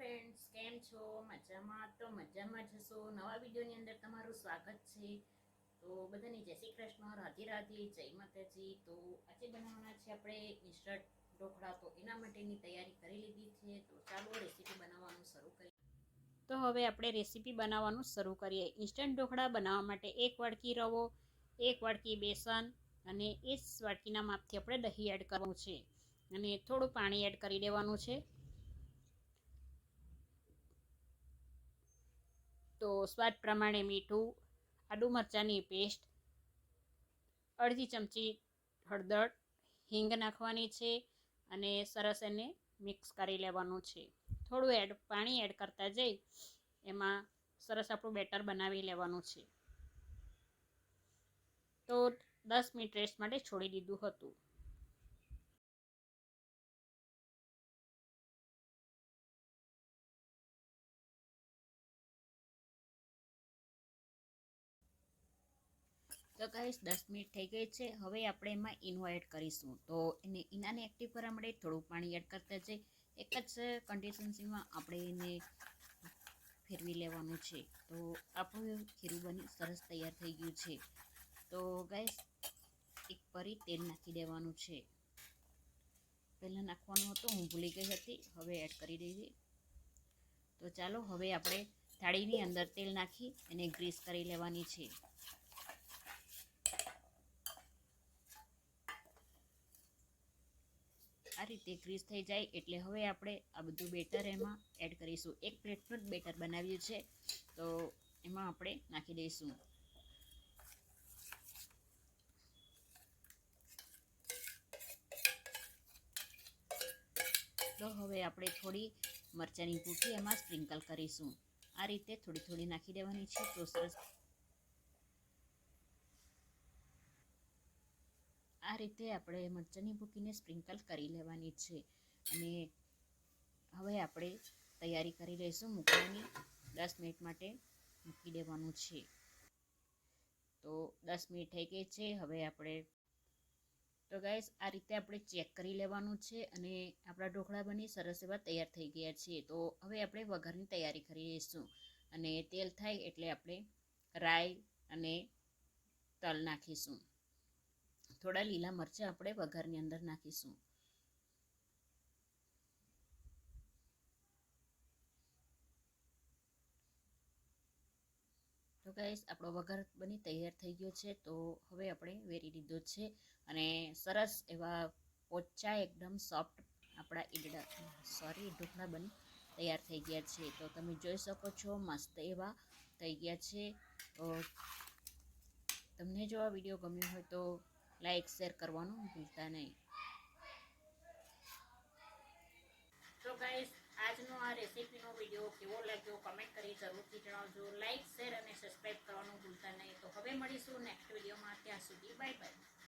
Friends કેમ છો? મજામાં? તો મજામાં જશો નવા વિડીયોની અંદર તમારું સ્વાગત છે. તો બધાની જય શ્રી કૃષ્ણ, રાધે રાધે, જય માતાજી. તો આજે બનાવવાના છે આપણે ઇન્સ્ટન્ટ ઢોકળા. તો એના માટેની તૈયારી કરી લીધી છે. તો ચાલો રેસીપી બનાવવાનું શરૂ કરીએ. તો હવે આપણે રેસીપી બનાવવાનું શરૂ કરીએ. ઇન્સ્ટન્ટ ઢોકળા બનાવવા માટે એક વાડકી રવો, એક વાડકી બેસન અને એ જ વાડકીના માપથી આપણે દહીં એડ કરવું છે. અને થોડું પાણી એડ કરી દેવાનું છે. તો સ્વાદ પ્રમાણે મીઠું, આદુ મરચાંની પેસ્ટ, અડધી ચમચી હળદર હિંગ નાખવાની છે અને સરસ એને મિક્સ કરી લેવાનું છે. થોડું એડ, પાણી એડ કરતા જઈ, એમાં સરસ આપણું બેટર બનાવી લેવાનું છે. તો દસ મિનિટ રેસ્ટ માટે છોડી દીધું હતું. તો કહીશ દસ મિનિટ થઈ ગઈ છે. હવે આપણે એમાં ઈનો એડ કરીશું. તો એને ઈનાને એક્ટિવ કરવા માટે થોડું પાણી એડ કરતા જઈ એક જ કન્ડિશન્સીમાં આપણે એને ફેરવી લેવાનું છે. તો આપણું ખીરું બની સરસ તૈયાર થઈ ગયું છે. તો ગાઈસ, એક પરી તેલ નાખી દેવાનું છે. પહેલાં નાખવાનું હતું, હું ભૂલી ગઈ હતી. હવે એડ કરી દીધી તો ચાલો, હવે આપણે થાળીની અંદર તેલ નાખી એને ગ્રીસ કરી લેવાની છે. આ રીતે ગ્રીસ થઈ જાય એટલે હવે આપણે આ બધું બેટર એમાં એડ કરીશું. એક પ્લેટનું પર બેટર બનાવ્યું છે. તો એમાં આપણે નાખી દઈશું. તો હવે આપણે થોડી મરચાંની ભૂકી એમાં સ્પ્રિંકલ કરીશું. આ રીતે થોડી થોડી નાખી દેવાની છે તો સરસ આ રીતે આપણે મરચાંની ભૂકીને સ્પ્રિંકલ કરી લેવાની છે. અને હવે આપણે તૈયારી કરી લઈશું મૂકવાની. દસ મિનિટ માટે મૂકી દેવાનું છે. તો દસ મિનિટ થઈ ગઈ છે. હવે આપણે તો ગાઈસ આ રીતે આપણે ચેક કરી લેવાનું છે અને આપણા ઢોકળા બની સરસ એવા તૈયાર થઈ ગયા છે. તો હવે આપણે વઘારની તૈયારી કરી લઈશું. અને તેલ થાય એટલે આપણે રાઈ અને તલ નાખીશું. થોડા લીલા મરચાં આપણે વઘારની અંદર નાખીશું. તો ગાઈસ આપણો વઘાર બની તૈયાર થઈ ગયો છે, તો હવે આપણે વેરી દીધો છે અને સરસ એવા પોચા એકદમ સોફ્ટ આપણા ઈડડા સોરી ઢોકળા બની તૈયાર થઈ ગયા છે. તો તમે જોઈ શકો છો, મસ્ત એવા થઈ ગયા છે. તમને જો આ વીડિયો ગમ્યો હોય તો લાઈક શેર કરવાનું ભૂલતા નહીં. તો ગાઈઝ આજનો આ રેસીપીનો વીડિયો કેવો લાગ્યો કમેન્ટ કરી જરૂરથી જણાવજો. લાઈક શેર અને સબસ્ક્રાઈબ કરવાનું ભૂલતા નહીં. તો હવે મળીશું નેક્સ્ટ વિડીયોમાં ત્યાં સુધી બાય બાય